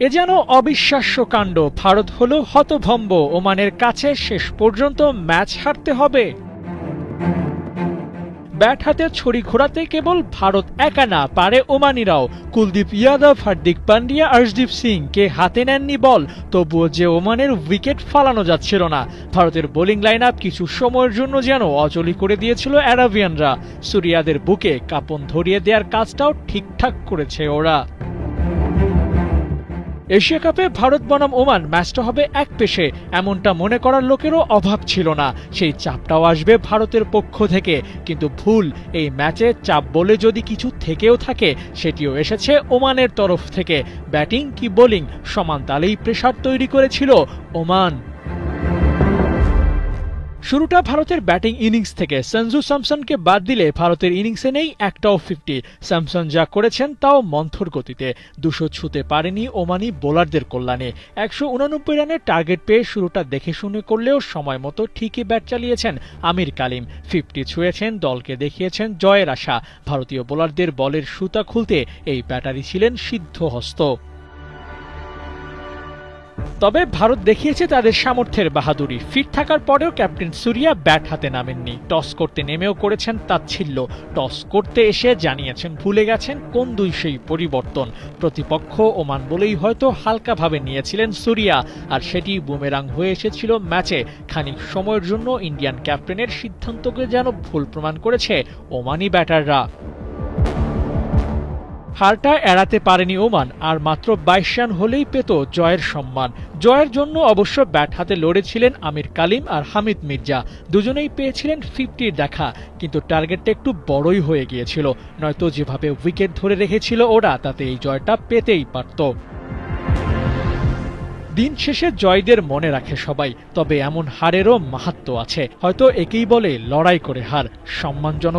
এ যেন অবিশ্বাস্য কাণ্ড। ভারত হলো হতভম্ব। ওমানের কাছে শেষ পর্যন্ত ম্যাচ হারতে হবে। ব্যাট হাতে ছড়ি ঘোরাতে কেবল ভারত একা না, পারে ওমানিরাও। কুলদীপ ইয়াদব, হার্দিক পান্ডিয়া, আর্শদীপ সিং, কে হাতে নেননি বল? তবুও যে ওমানের উইকেট ফালানো যাচ্ছিল না, ভারতের বোলিং লাইন আপ কিছু সময়ের জন্য যেন অচলি করে দিয়েছিল অ্যারাবিয়ানরা। সুরিয়াদের বুকে কাপন ধরিয়ে দেওয়ার কাজটাও ঠিকঠাক করেছে ওরা। এশিয়া কাপে ভারত বনাম ওমান ম্যাচটা হবে এক পেশে। এমনটা মনে করার লোকেরও অভাব ছিল না। সেই চাপটাও আসবে ভারতের পক্ষ থেকে। কিন্তু ভুল, এই ম্যাচে চাপ বলে যদি কিছু থেকেও থাকে, সেটিও এসেছে ওমানের তরফ থেকে। ব্যাটিং কি বোলিং, সমান তালেই প্রেশার তৈরি করেছিল ওমান। শুরুটা ভারতের ব্যাটিং ইনিংস থেকে। সঞ্জু স্যামসনকে বাদ দিলে ভারতের ইনিংসে নেই একটাও ফিফটি স্যামসন যা করেছেন তাও মন্থর গতিতে। দুশো ছুতে পারেনি ওমানি বোলারদের কল্যাণে। একশো উনানব্বই রানের টার্গেট পেয়ে শুরুটা দেখে শুনে করলেও সময় মতো ঠিকই ব্যাট চালিয়েছেন আমির কালিম। ফিফটি ছুঁয়েছেন, দলকে দেখিয়েছেন জয়ের আশা। ভারতীয় বোলারদের বলের সুতা খুলতে এই ব্যাটারি ছিলেন সিদ্ধহস্ত। তবে ভারত দেখিয়েছে তাদের সামর্থ্যের বাহাদুরি। ফিট থাকার পরেও ক্যাপ্টেন সুরিয়া ব্যাট হাতে নামেননি। টস করতে নেমেও করেছেন তাচ্ছিল্য। টস করতে এসে জানিয়েছেন ভুলে গেছেন কোন দুই সেই পরিবর্তন। প্রতিপক্ষ ওমান বলেই হয়তো হালকাভাবে নিয়েছিলেন সুরিয়া, আর সেটি বুমেরাং হয়ে এসেছিল ম্যাচে। খানিক সময়ের জন্য ইন্ডিয়ান ক্যাপ্টেনের সিদ্ধান্তকে যেন ভুল প্রমাণ করেছে ওমানি ব্যাটাররা। হারটা এড়াতে পারেনি ওমান, আর মাত্র বাইশ রান হলেই পেত জয়ের সম্মান। জয়ের জন্য অবশ্য ব্যাট হাতে লড়েছিলেন আমির কালিম আর হামিদ মির্জা। দুজনেই পেয়েছিলেন ফিফটির দেখা, কিন্তু টার্গেটটা একটু বড়ই হয়ে গিয়েছিল। নয়তো যেভাবে উইকেট ধরে রেখেছিল ওরা, তাতে এই জয়টা পেতেই পারত। দিন শেষে জয়দের মনে রাখে সবাই, তবে এমন হারেরও মাহাত্ম আছে। হয়তো একেই বলে লড়াই করে হার। সম্মানজনক